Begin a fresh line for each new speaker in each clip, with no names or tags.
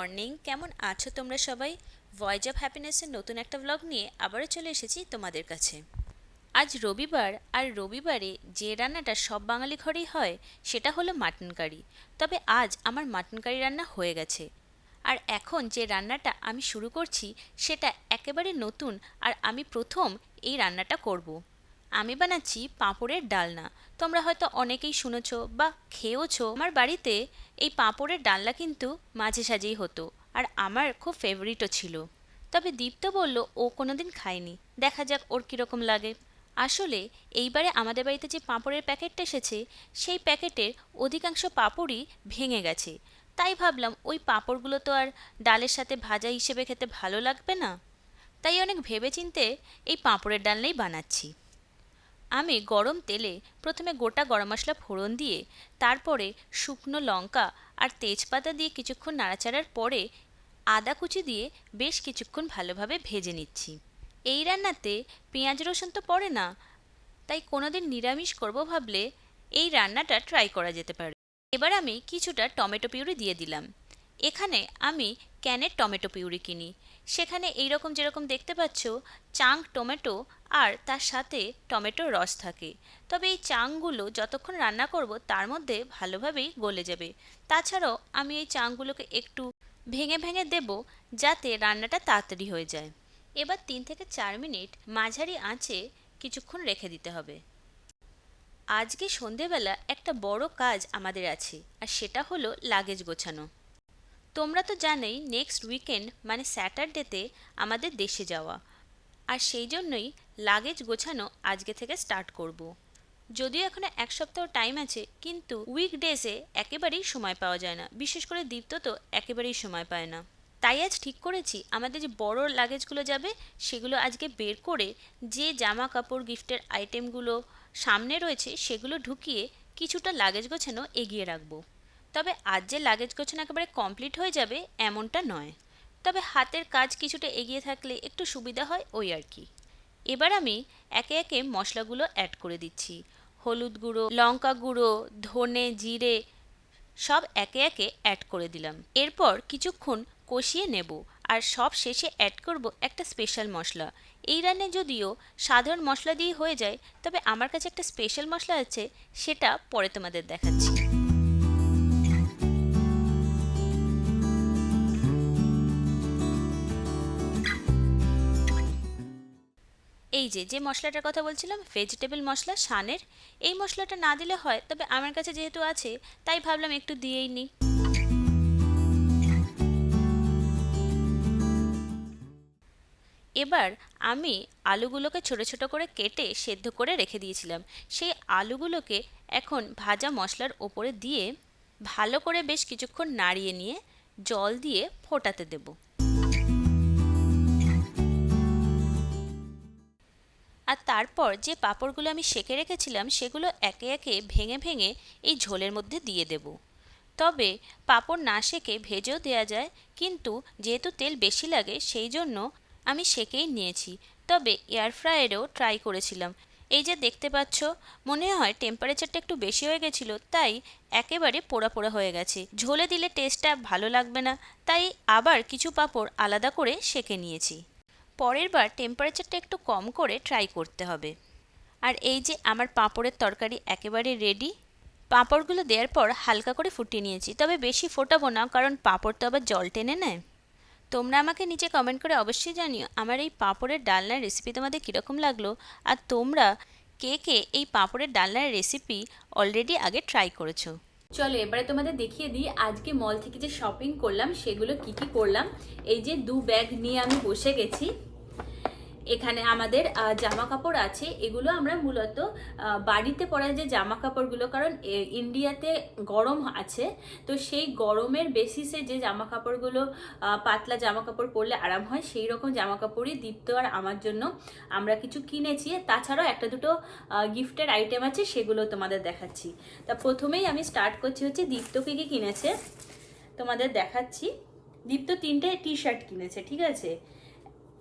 Morning. কেমন আছো তোমরা সবাই? ভয়েস অফ হ্যাপিনেসের নতুন একটা ব্লগ নিয়ে আবারও চলে এসেছি তোমাদের কাছে। আজ রবিবার, আর রবিবারে যে রান্নাটা সব বাঙালি ঘরেই হয়, সেটা হলো মাটন কারি তবে আজ আমার মাটন কারি রান্না হয়ে গেছে। আর এখন যে রান্নাটা আমি শুরু করছি, সেটা একেবারে নতুন, আর আমি প্রথম এই রান্নাটা করব। আমি বানাচ্ছি পাঁপড়ের ডালনা। তোমরা হয়তো অনেকেই শুনেছো বা খেয়েওছো, আমার বাড়িতে এই পাঁপড়ের ডালনা কিন্তু মাঝে সাঝেই হতো আর আমার খুব ফেভারিটও ছিল। তবে দীপ্ত বলল, ও কোনোদিন খায়নি। দেখা যাক ওর কীরকম লাগে। আসলে এইবারে আমাদের বাড়িতে যে পাঁপড়ের প্যাকেটটা এসেছে, সেই প্যাকেটের অধিকাংশ পাঁপড়ই ভেঙে গেছে। তাই ভাবলাম, ওই পাঁপড়গুলো তো আর ডালের সাথে ভাজা হিসেবে খেতে ভালো লাগবে না। তাই অনেক ভেবেচিন্তে এই পাঁপড়ের ডালনাই বানাচ্ছি। আমি গরম তেলে প্রথমে গোটা গরম মশলা ফোড়ন দিয়ে, তারপরে শুকনো লঙ্কা আর তেজপাতা দিয়ে কিছুক্ষণ নাড়াচাড়ার পরে আদা কুচি দিয়ে বেশ কিছুক্ষণ ভালোভাবে ভেজে নিচ্ছি। এই রান্নাতে পেঁয়াজ রসুন তো পড়ে না, তাই কোনোদিন নিরামিষ করব ভাবলে এই রান্নাটা ট্রাই করা যেতে পারে। এবার আমি কিছুটা টমেটো পিউরি দিয়ে দিলাম। এখানে আমি ক্যানের টমেটো পিউরি কিনি। সেখানে এই রকম যেরকম দেখতে পাচ্ছ, চাং টমেটো আর তার সাথে টমেটোর রস থাকে। তবে এই চাংগুলো যতক্ষণ রান্না করব, তার মধ্যে ভালোভাবেই গলে যাবে। তাছাড়াও আমি এই চাংগুলোকে একটু ভেঙে ভেঙে দেব, যাতে রান্নাটা তাড়াতাড়ি হয়ে যায়। এবার তিন থেকে চার মিনিট মাঝারি আঁচে কিছুক্ষণ রেখে দিতে হবে। আজকে সন্ধেবেলা একটা বড় কাজ আমাদের আছে, আর সেটা হলো লাগেজ গোছানো। তোমরা তো জানোই নেক্সট উইকেন্ড মানে স্যাটারডেতে আমাদের দেশে যাওয়া। আর সেই জন্যই লাগেজ গোছানো আজকে থেকে স্টার্ট করব। যদিও এখনও এক সপ্তাহ টাইম আছে, কিন্তু উইকডেজে একেবারেই সময় পাওয়া যায় না। বিশেষ করে দীপ্ত তো একেবারেই সময় পায় না। তাই আজ ঠিক করেছি, আমাদের যে বড় লাগেজগুলো যাবে, সেগুলো আজকে বের করে যে জামা কাপড় গিফটের আইটেমগুলো সামনে রয়েছে, সেগুলো ঢুকিয়ে কিছুটা লাগেজ গোছানো এগিয়ে রাখব। তবে আজ যে লাগেজ গোছানো একেবারে কমপ্লিট হয়ে যাবে, এমনটা নয়। তবে হাতের কাজ কিছুটা এগিয়ে থাকলে একটু সুবিধা হয় ওই আর কি। এবার আমি একে একে মশলাগুলো অ্যাড করে দিচ্ছি। হলুদ গুঁড়ো, লঙ্কা গুঁড়ো, ধনে, জিরে, সব একে একে অ্যাড করে দিলাম। এরপর কিছুক্ষণ কষিয়ে নেব আর সব শেষে অ্যাড করব একটা স্পেশাল মশলা। এই রান্নে যদিও সাধারণ মশলা দিয়ে হয়ে যায়, তবে আমার কাছে একটা স্পেশাল মশলা আছে, সেটা পরে তোমাদের দেখাচ্ছি। এই যে যে মশলাটার কথা বলছিলাম ভেজিটেবল মশলা সানের এই মশলাটা না দিলে হয়, তবে আমার কাছে যেহেতু আছে, তাই ভাবলাম একটু দিয়েই নিই। এবার আমি আলুগুলোকে ছোট ছোট করে কেটে সেদ্ধ করে রেখে দিয়েছিলাম। সেই আলুগুলোকে এখন ভাজা মশলার ওপরে দিয়ে ভালো করে বেশ কিছুক্ষণ নাড়িয়ে নিয়ে জল দিয়ে ফোটাতে দেবো। আর তারপর যে পাঁপড়গুলো আমি সেঁকে রেখেছিলাম, সেগুলো একে একে ভেঙে ভেঙে এই ঝোলের মধ্যে দিয়ে দেব। তবে পাঁপড় না সেঁকে ভেজেও দেওয়া যায়, কিন্তু যেহেতু তেল বেশি লাগে, সেই জন্য আমি সেঁকেই নিয়েছি। তবে এয়ার ফ্রায়ারেও ট্রাই করেছিলাম। এই যে দেখতে পাচ্ছ, মনে হয় টেম্পারেচারটা একটু বেশি হয়ে গেছিল, তাই একেবারে পোড়া পোড়া হয়ে গেছে। ঝোলে দিলে টেস্টটা ভালো লাগবে না, তাই আবার কিছু পাঁপড় আলাদা করে সেঁকে নিয়েছি। পরের বার টেম্পারেচারটা একটু কম করে ট্রাই করতে হবে। আর এই যে আমার পাঁপড়ের তরকারি একেবারে রেডি পাঁপড়গুলো দেওয়ার পর হালকা করে ফুটিয়ে নিয়েছি। তবে বেশি ফোটাবো না, কারণ পাঁপড় তো আবার জল টেনে নেয়। তোমরা আমাকে নিচে কমেন্ট করে অবশ্যই জানিও আমার এই পাঁপড়ের ডালনার রেসিপি তোমাদের কীরকম লাগল, আর তোমরা কে কে এই পাঁপড়ের ডালনার রেসিপি অলরেডি আগে ট্রাই করেছ। চলো এবারে তোমাদের দেখিয়ে দিই, আজকে মল থেকে যে শপিং করলাম, সেগুলো কি কি করলাম। এই যে দু ব্যাগ নিয়ে আমি বসে গেছি। এখানে আমাদের জামা কাপড় আছে। এগুলো আমরা মূলত বাড়িতে পরা যে জামা কাপড়গুলো কারণ ইন্ডিয়াতে গরম আছে। তো সেই গরমের বেসিসে যে জামা কাপড়গুলো পাতলা জামা কাপড় পরলে আরাম হয়, সেই রকম জামা কাপড়ই দীপ্ত আর আমার জন্য আমরা কিছু কিনেছি। তাছাড়াও একটা দুটো গিফটের আইটেম আছে, সেগুলো তোমাদের দেখাচ্ছি। তা প্রথমেই আমি স্টার্ট করছি হচ্ছে দীপ্ত কী কী কিনেছে, তোমাদের দেখাচ্ছি। দীপ্ত তিনটে টি শার্ট কিনেছে, ঠিক আছে?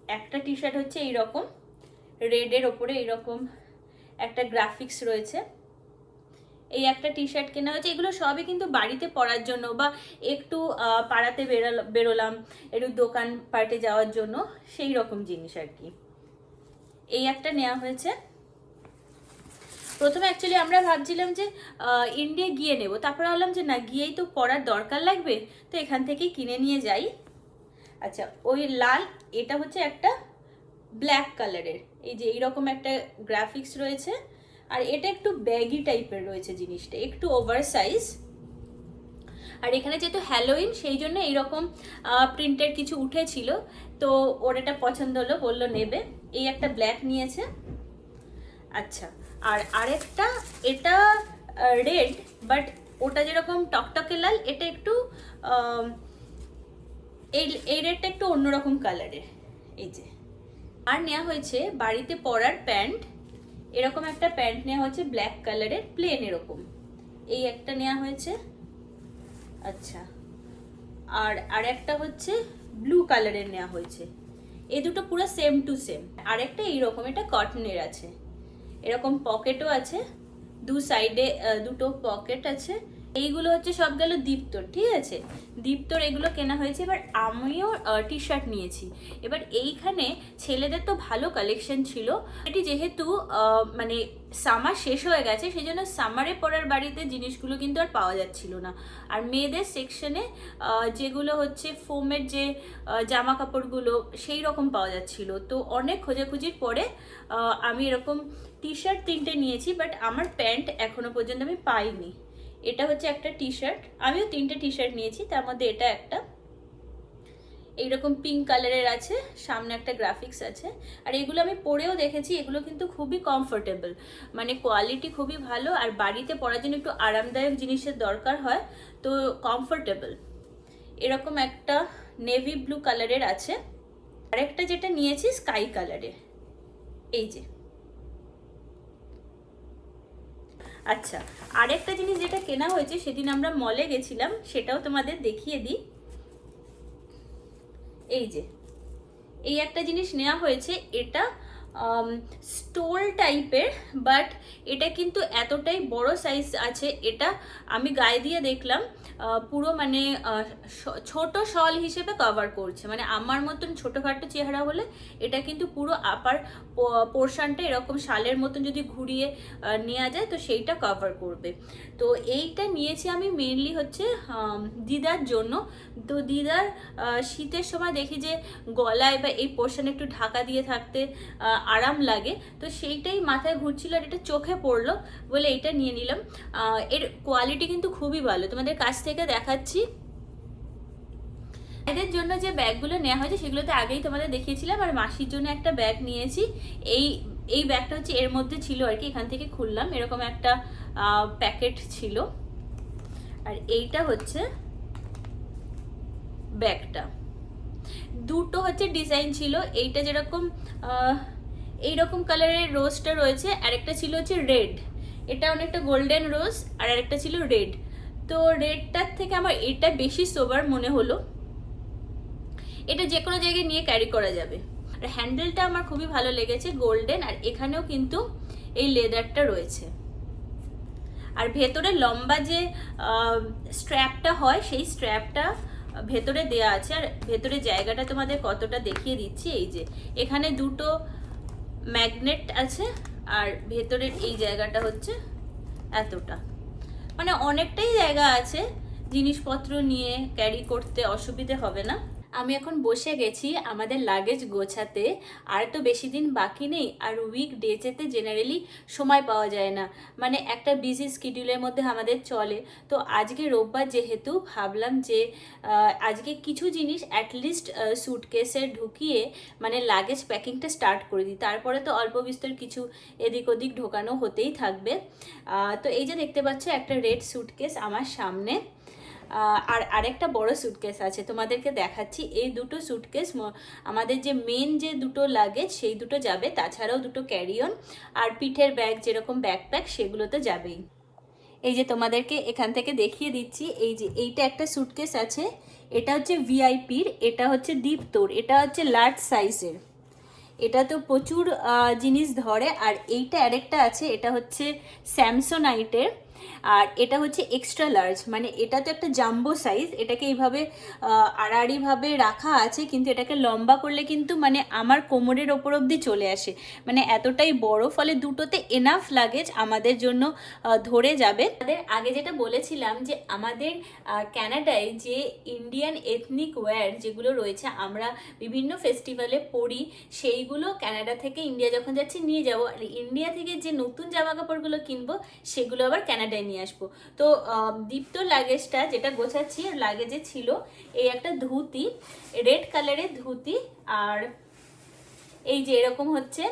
একটা টি শার্ট হচ্ছে এইরকম রেডের ওপরে এইরকম একটা গ্রাফিক্স রয়েছে। এই একটা টি শার্ট কেনা হয়েছে, এগুলো সবই কিন্তু বাড়িতে পরার জন্য বা একটু পাড়াতে বেরোল- বেরোলাম, একটু দোকান পার্টে যাওয়ার জন্য, সেই রকম জিনিস আর কি। এই একটা নেওয়া হয়েছে। প্রথমে অ্যাকচুয়ালি আমরা ভাবছিলাম যে ইন্ডিয়া গিয়ে নেব, তারপরে ভাবলাম যে না, গিয়েই তো পড়ার দরকার লাগবে, তো এখান থেকেই কিনে নিয়ে যাই। আচ্ছা ওই লাল, এটা হচ্ছে একটা ব্ল্যাক কালারের এই যে এইরকম একটা গ্রাফিক্স রয়েছে। আর এটা একটু ব্যাগি টাইপের রয়েছে জিনিসটা, একটু ওভার সাইজ আর এখানে যেহেতু হ্যালোইন সেই জন্য এইরকম প্রিন্টের কিছু উঠেছিল। তো ওর এটা পছন্দ হলো, বলল নেবে। এই একটা ব্ল্যাক নিয়েছে। আচ্ছা আর আরেকটা, এটা রেড বাট ওটা যেরকম টকটকে লাল, এটা একটু এই এই রেডটা একটু অন্যরকম কালারের, এই যে। আর নেওয়া হয়েছে বাড়িতে পরার প্যান্ট, এরকম একটা প্যান্ট নেওয়া হয়েছে ব্ল্যাক কালারের, প্লেন এরকম। এই একটা নেওয়া হয়েছে আচ্ছা। আর আর একটা হচ্ছে ব্লু কালারের নেওয়া হয়েছে। এই দুটো পুরো সেম টু সেম। আর একটা এইরকম, এটা কটনের আছে। এরকম পকেটও আছে, দু সাইডে দুটো পকেট আছে। এইগুলো হচ্ছে সব গেল দীপ্তর, ঠিক আছে? দীপ্তর এগুলো কেনা হয়েছে, এবার আমিও টি শার্ট নিয়েছি। এবার এইখানে ছেলেদের তো ভালো কালেকশন ছিল। এটি যেহেতু মানে সামার শেষ হয়ে গেছে সেই জন্য সামারে পরার বাড়িতে জিনিসগুলো কিন্তু আর পাওয়া যাচ্ছিল না। আর মেয়েদের সেকশনে যেগুলো হচ্ছে ফোমের যে জামা কাপড়গুলো সেই রকম পাওয়া যাচ্ছিল। তো অনেক খোঁজাখুঁজির পরে আমি এরকম টি শার্ট তিনটে নিয়েছি বাট আমার প্যান্ট এখনও পর্যন্ত আমি পাইনি। এটা হচ্ছে একটা টি শার্ট আমিও তিনটে টি শার্ট নিয়েছি, তার মধ্যে এটা একটা। এইরকম পিঙ্ক কালারের আছে, সামনে একটা গ্রাফিক্স আছে। আর এগুলো আমি পরেও দেখেছি, এগুলো কিন্তু খুবই কমফোর্টেবল মানে কোয়ালিটি খুবই ভালো, আর বাড়িতে পরার জন্য একটু আরামদায়ক জিনিসের দরকার হয়, তো কমফোর্টেবল এরকম একটা নেভি ব্লু কালারের আছে। আরেকটা যেটা নিয়েছি স্কাই কালারের এই যে। আচ্ছা আরেকটা জিনিস যেটা কেনা হয়েছে, সেদিন আমরা মলে গেছিলাম, সেটাও তোমাদের দেখিয়ে দিই। এই যে, এই একটা জিনিস নেওয়া হয়েছে, এটা স্টোল টাইপের বাট এটা কিন্তু এতটাই বড় সাইজ আছে, এটা আমি গায়ে দিয়ে দেখলাম পুরো মানে ছোট শল হিসেবে কভার করছে। মানে আমার মতন ছোটোখাটো চেহারা হলে এটা কিন্তু পুরো আপার পোর্শনটা এরকম শালের মতন যদি ঘুরিয়ে নেওয়া যায়, তো সেইটা কভার করবে। তো এইটা নিয়েছি আমি মেনলি হচ্ছে দিদার জন্য। তো দিদার শীতের সময় দেখি যে গলায় বা এই পোর্শানে একটু ঢাকা দিয়ে থাকতে আরাম লাগে। তো সেইটাই মাথায় ঘুরছিল আর এটা চোখে পড়ল বলে এটা নিয়ে নিলাম। এর কোয়ালিটি কিন্তু খুবই ভালো। তোমাদের কাছ থেকে দেখাচ্ছি। এদের জন্য যে ব্যাগগুলো নেওয়া হয়েছে সেগুলো তো আগেই তোমাদের দেখিয়েছিলাম আর মাসির জন্য একটা ব্যাগ নিয়েছি। এই এই ব্যাগটা হচ্ছে এর মধ্যে ছিল আর কি, এখান থেকে খুললাম। এরকম একটা প্যাকেট ছিল। আর এইটা হচ্ছে ব্যাগটা। দুটো হচ্ছে ডিজাইন ছিল। এইটা যেরকম আহ, এইরকম কালারের রোজটা রয়েছে আর একটা ছিল হচ্ছে রেড এটা অনেকটা গোল্ডেন রোজ আর আরেকটা ছিল রেড তো রেডটার থেকে আমার এটা বেশি সোবার মনে হলো। এটা যে কোনো জায়গায় নিয়ে ক্যারি করা যাবে। আর হ্যান্ডেলটা আমার খুবই ভালো লেগেছে গোল্ডেন আর এখানেও কিন্তু এই লেদারটা রয়েছে। আর ভেতরে লম্বা যে স্ট্র্যাপটা হয় সেই স্ট্র্যাপটা ভেতরে দেয়া আছে। আর ভেতরে জায়গাটা তোমাদের কতটা দেখিয়ে দিচ্ছি। এই যে এখানে দুটো ম্যাগনেট আছে আর ভেতরের এই জায়গাটা হচ্ছে এতটা। মানে অনেকটাই জায়গা আছে, জিনিসপত্র নিয়ে ক্যারি করতে অসুবিধে হবে না। আমি এখন বসে গেছি আমাদের লাগেজ গোছাতে। আর তো বেশি দিন বাকি নেই, আর উইক ডেজেতে জেনারেলি সময় পাওয়া যায় না। মানে একটা বিজি স্কিডিউলের মধ্যে আমাদের চলে। তো আজকে রোববার যেহেতু, ভাবলাম যে আজকে কিছু জিনিস অ্যাটলিস্ট সুটকেসে ঢুকিয়ে মানে লাগেজ প্যাকিংটা স্টার্ট করে দিই। তারপরে তো অল্প বিস্তর কিছু এদিক ওদিক ঢোকানো হতেই থাকবে। তো এই যে দেখতে পাচ্ছ, একটা রেড সুটকেস আমার সামনে। আর আরেকটা বড় সুটকেস আছে। তোমাদেরকে দেখাচ্ছি। এই দুটো সুটকেস আমাদের যে মেন যে দুটো লাগেজ সেই দুটো যাবে। তাছাড়াও দুটো ক্যারিয়ন আর পিঠের ব্যাগ যেরকম ব্যাকপ্যাক সেগুলো তো যাবেই। এই যে তোমাদেরকে এখান থেকে দেখিয়ে দিচ্ছি, এই যে এইটা একটা সুটকেস আছে। এটা হচ্ছে ভিআইপির এটা হচ্ছে দীপ্তর এটা হচ্ছে লার্জ সাইজের এটা তো প্রচুর জিনিস ধরে। আর এইটা আরেকটা আছে, এটা হচ্ছে স্যামসোনাইটের আর এটা হচ্ছে এক্সট্রা লার্জ মানে এটা তো একটা জাম্বো সাইজ এটাকে এইভাবে আড়াআড়িভাবে রাখা আছে কিন্তু এটাকে লম্বা করলে কিন্তু মানে আমার কোমরের ওপর অবধি চলে আসে। মানে এতটাই বড় ফলে দুটোতে এনাফ লাগেজ আমাদের জন্য ধরে যাবে। তাদের আগে যেটা বলেছিলাম যে আমাদের আহ, কানাডায় যে ইন্ডিয়ান এথনিক ওয়্যার যেগুলো রয়েছে আমরা বিভিন্ন ফেস্টিভ্যালে পরি সেইগুলো কানাডা থেকে ইন্ডিয়া যখন যাচ্ছি নিয়ে যাব। আর ইন্ডিয়া থেকে যে নতুন জামা কাপড়গুলো কিনবো সেগুলো আবার কানাডায় নিয়ে আসব। তো আহ, দীপ্তর লাগেজটা যেটা গোছাচ্ছি লাগেজে ছিল এই একটা ধুতি রেড কালারের ধুতি আর এই যে এরকম হচ্ছে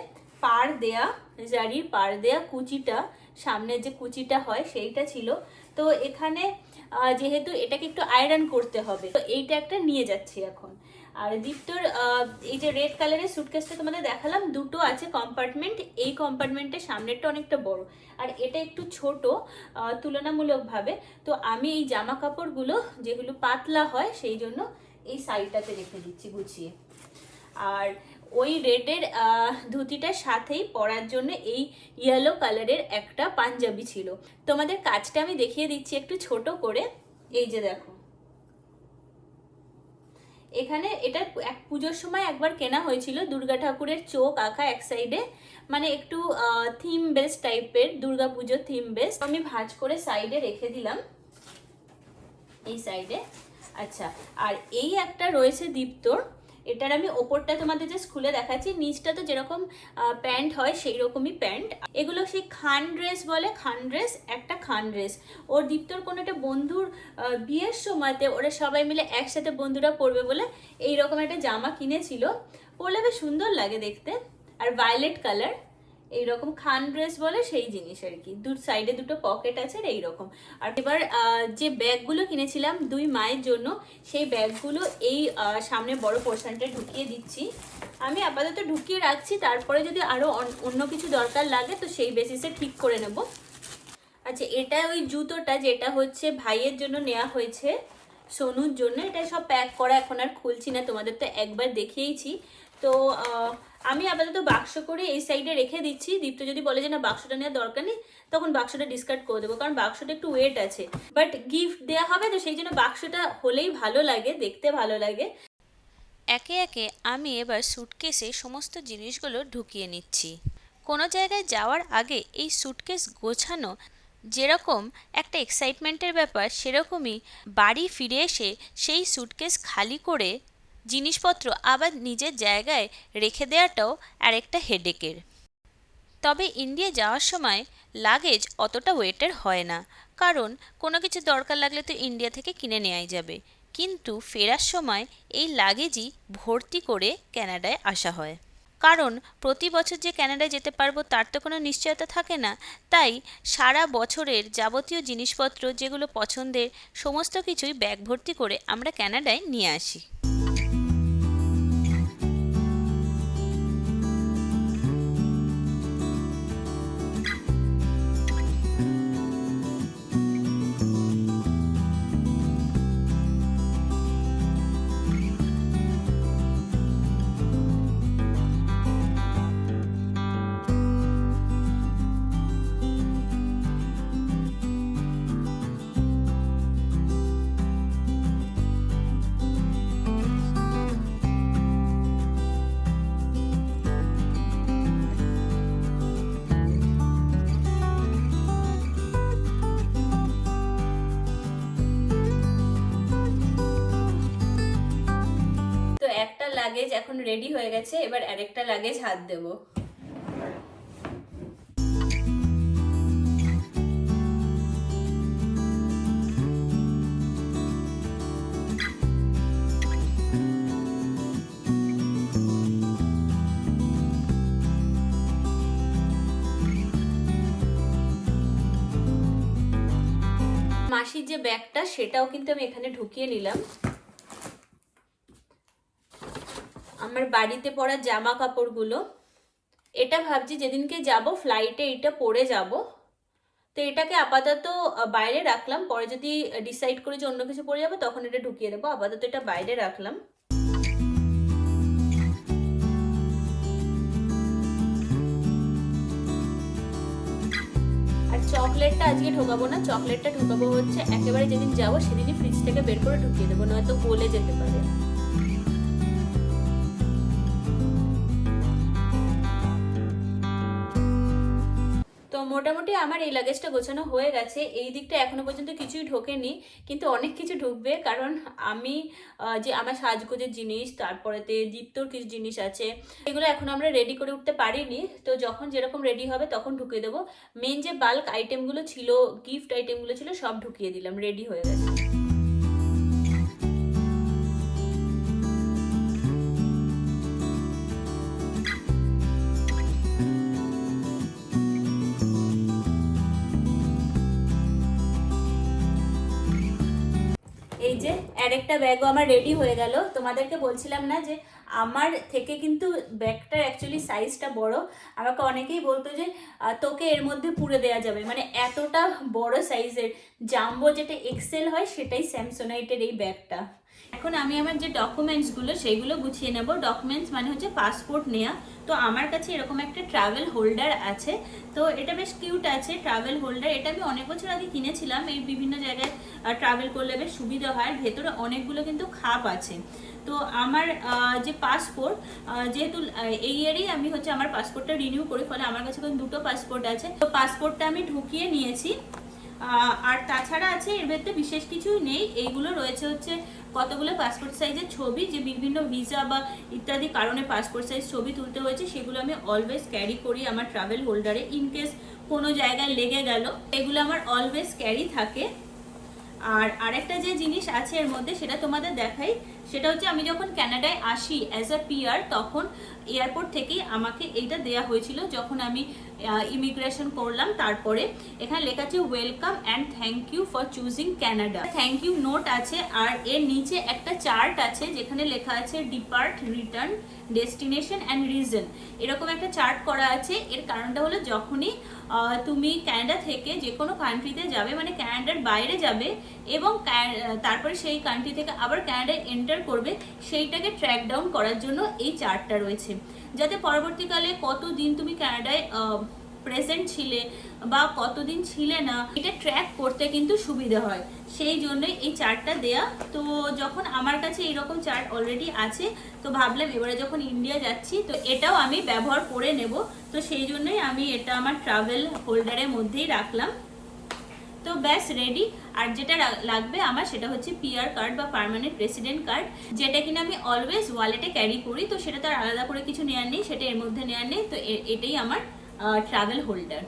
পার দেয়া জারির পার দেয়া কুচিটা সামনে যে কুচিটা হয় সেইটা ছিল। তো এখানে যেহেতু এটাকে একটু আয়রন করতে হবে তো এইটা একটা নিয়ে যাচ্ছি এখন। আর দীপ্তর এই যে রেড কালারের সুটকেসটা তোমাদের দেখালাম, দুটো আছে কম্পার্টমেন্ট এই কম্পার্টমেন্টের সামনেরটা অনেকটা বড়। আর এটা একটু ছোট তুলনামূলকভাবে। তো আমি এই জামা কাপড়গুলো যেগুলো পাতলা হয়, সেই জন্য এই সাইডটাতে রেখে দিচ্ছি গুছিয়ে। আর ওই রেডের ধুতিটার সাথেই পরার জন্য এই ইয়েলো কালারের একটা পাঞ্জাবি ছিল। তোমাদের কাজটা আমি দেখিয়ে দিচ্ছি একটু ছোট করে। এই যে দেখো। এখানে এটা এক পুজোর সময় একবার কেনা হয়েছিল, দুর্গা ঠাকুরের চোখ আঁকা এক সাইডে মানে একটু থিম বেস টাইপের দুর্গা পুজোর থিম বেস আমি ভাঁজ করে সাইডে রেখে দিলাম, এই সাইডে আচ্ছা আর এই একটা রয়েছে দীপ্তর। এটার আমি ওপরটা তোমাদের জাস্ট খুলে দেখাচ্ছি। নিচটা তো যেরকম প্যান্ট হয় সেই রকমই প্যান্ট। এগুলো সেই খান ড্রেস বলে, খান ড্রেস, একটা খান ড্রেস। ওর দীপ্তর কোনো একটা বন্ধুর বিয়ের সময়তে ওরা সবাই মিলে একসাথে বন্ধুরা পরবে বলে এই রকম একটা জামা কিনেছিল। পরলে বেশ সুন্দর লাগে দেখতে। আর ভায়োলেট কালার এইরকম খান ড্রেস বলে সেই জিনিস আর কি। দু সাইডে দুটো পকেট আছে আর এইরকম। আর এবার যে ব্যাগগুলো কিনেছিলাম দুই মায়ের জন্য, সেই ব্যাগগুলো এই সামনে বড় পোর্শনটা ঢুকিয়ে দিচ্ছি। আমি আপাতত ঢুকিয়ে রাখছি, তারপরে যদি আরও অন্য কিছু দরকার লাগে, তো সেই বেসিসে ঠিক করে নেব। আচ্ছা এটা ওই জুতোটা যেটা হচ্ছে ভাইয়ের জন্য নেওয়া হয়েছে, সোনুর জন্য, এটা সব প্যাক করা এখন আর খুলছি না, তোমাদের তো একবার দেখিয়েইছি। তো আমি আপাতত বাক্স করে এই সাইডে রেখে দিচ্ছি। দীপ্ত যদি বলে যে, না, বাক্সটা নেওয়ার দরকার নেই, তখন বাক্সটা ডিসকার্ড করে দেবো। কারণ বাক্সটা একটু ওয়েট আছে। বাট গিফট দেওয়া হবে, তো সেই জন্য বাক্সটা হলেই ভালো লাগে, দেখতে ভালো লাগে। একে একে আমি এবার সুটকেসে সমস্ত জিনিসগুলো ঢুকিয়ে নিচ্ছি। কোনো জায়গায় যাওয়ার আগে এই সুটকেস গোছানো যেরকম একটা এক্সাইটমেন্টের ব্যাপার, সেরকমই বাড়ি ফিরে এসে সেই সুটকেস খালি করে জিনিসপত্র আবার নিজের জায়গায় রেখে দেওয়াটাও আরেকটা হেডেকের তবে ইন্ডিয়া যাওয়ার সময় লাগেজ অতটা ওয়েটের হয় না, কারণ কোনো কিছু দরকার লাগলে তো ইন্ডিয়া থেকে কিনে নেওয়াই যাবে। কিন্তু ফেরার সময় এই লাগেজই ভর্তি করে কানাডায় আসা হয়। কারণ প্রতি বছর যে ক্যানাডায় যেতে পারব তার তো কোনো নিশ্চয়তা থাকে না। তাই সারা বছরের যাবতীয় জিনিসপত্র যেগুলো পছন্দের সমস্ত কিছুই ব্যাগ ভর্তি করে আমরা কানাডায় নিয়ে আসি। লাগেজ এখন রেডি হয়ে গেছে, এবার আরেকটা লাগেজ হাত দেবো। মাসির যে ব্যাগটা, সেটাও কিন্তু আমি এখানে ঢুকিয়ে নিলাম। আমার বাড়িতে পরা জামা কাপড়গুলো এটা ভাবছি যেদিনকে যাব ফ্লাইটে এটা পরে যাব। তো এটাকে আপাতত বাইরে রাখলাম, পরে যদি ডিসাইড করি যে অন্য কিছু পরে যাব, তখন এটা ঢুকিয়ে দেবো, আপাতত এটা বাইরে রাখলাম। আর চকলেটটা আজকে ঢোকাবো না চকলেটটা ঢোকাবো হচ্ছে একেবারে যেদিন যাব, সেদিনই ফ্রিজ থেকে বের করে ঢুকিয়ে দেবো, নয়তো গলে যেতে পারে। মোটামুটি আমার এই লাগেজটা গোছানো হয়ে গেছে। এই দিকটা এখনও পর্যন্ত কিছুই ঢোকেনি, কিন্তু অনেক কিছু ঢুকবে, কারণ আমি যে আমার সাজগোজের জিনিস, তারপরেতে দীপ্তর কিছু জিনিস আছে, এগুলো এখন আমরা রেডি করে উঠতে পারিনি। তো যখন যেরকম রেডি হবে তখন ঢুকিয়ে দেবো। মেন যে বাল্ক আইটেমগুলো ছিল গিফট আইটেমগুলো ছিল, সব ঢুকিয়ে দিলাম রেডি হয়ে গেছে। আরেকটা ব্যাগও আমার রেডি হয়ে গেল। তোমাদেরকে বলছিলাম না যে, আমার থেকে কিন্তু ব্যাগটার অ্যাকচুয়ালি সাইজটা বড়। আমাকে অনেকেই বলতো যে তোকে এর মধ্যে পুরে দেওয়া যাবে। মানে এতটা বড় সাইজের জাম্বো যেটা এক্সেল হয়, সেটাই স্যামসোনাইটের এই ব্যাগটা এখন আমি আমার যে ডকুমেন্টসগুলো সেইগুলো গুছিয়ে নেব। ডকুমেন্টস মানে হচ্ছে পাসপোর্ট নেওয়া তো আমার কাছে এরকম একটা ট্রাভেল হোল্ডার আছে। তো এটা বেশ কিউট আছে ট্রাভেল হোল্ডার এটা আমি অনেক বছর আগে কিনেছিলাম। এই বিভিন্ন জায়গায় ট্রাভেল করলে বেশ সুবিধা হয়। ভেতরে অনেকগুলো কিন্তু খাপ আছে। তো আমার যে পাসপোর্ট যেহেতু এই ইয়ারেই আমি হচ্ছে আমার পাসপোর্টটা রিনিউ করি, ফলে আমার কাছে দুটো পাসপোর্ট আছে। তো পাসপোর্টটা আমি ঢুকিয়ে নিয়েছি। আর তাছাড়া আছে, এর ভেতরে বিশেষ কিছুই নেই। এইগুলো রয়েছে হচ্ছে কতগুলো পাসপোর্ট সাইজের ছবি, যে বিভিন্ন ভিসা বা ইত্যাদি কারণে পাসপোর্ট সাইজ ছবি তুলতে হয়েছে, সেগুলো আমি অলওয়েজ ক্যারি করি আমার ট্রাভেল হোল্ডারে ইনকেস কোনো জায়গায় লেগে গেল। এগুলো আমার অলওয়েজ ক্যারি থাকে। আর আরেকটা যে জিনিস আছে এর মধ্যে সেটা তোমাদের দেখাই, সেটা হচ্ছে আমি যখন কানাডায় আসি অ্যাজ আ পিয়ার তখন এয়ারপোর্ট থেকেই আমাকে এইটা দেয়া হয়েছিল যখন আমি ইমিগ্রেশন করলাম। তারপরে এখানে লেখা আছে welcome and thank you for choosing Canada thank you note আছে, আর এর নিচে একটা চার্ট আছে যেখানে লেখা আছে depart return destination and reason এরকম একটা চার্ট করা আছে। এর কারণটা হলো যখনই তুমি ক্যানাডা থেকে যে কোনো কান্ট্রিতে যাবে মানে ক্যানাডার বাইরে যাবে এবং তারপরে সেই কান্ট্রি থেকে আবার ক্যানাডায় এন্টার করবে, সেইটাকে ট্র্যাক ডাউন করার জন্য এই চার্টটা রয়েছে। যাতে পরবর্তীকালে কত দিন তুমি ক্যানাডায় প্রেজেন্ট ছিলে বা কতদিন ছিলে না, এটা ট্র্যাক করতে কিন্তু সুবিধা হয়। সেই জন্যই এই চার্টটা দেয়া। তো যখন আমার কাছে এইরকম চার্ট অলরেডি আছে, তো ভাবলাম এবারে যখন ইন্ডিয়া যাচ্ছি, তো এটাও আমি ব্যবহার করে নেব। তো সেই জন্যই আমি এটা আমার ট্রাভেল হোল্ডারের মধ্যেই রাখলাম। তো ব্যাস রেডি আর যেটা লাগবে আমার সেটা হচ্ছে পিআর কার্ড বা পার্মানেন্ট রেসিডেন্ট কার্ড যেটা কিনা আমি অলওয়েজ ওয়ালেটে ক্যারি করি। তো সেটা তো আলাদা করে কিছু নেওয়ার নেই, সেটা এর মধ্যে নেওয়ার নেই। তো এটাই আমার ট্রাভেল হোল্ডার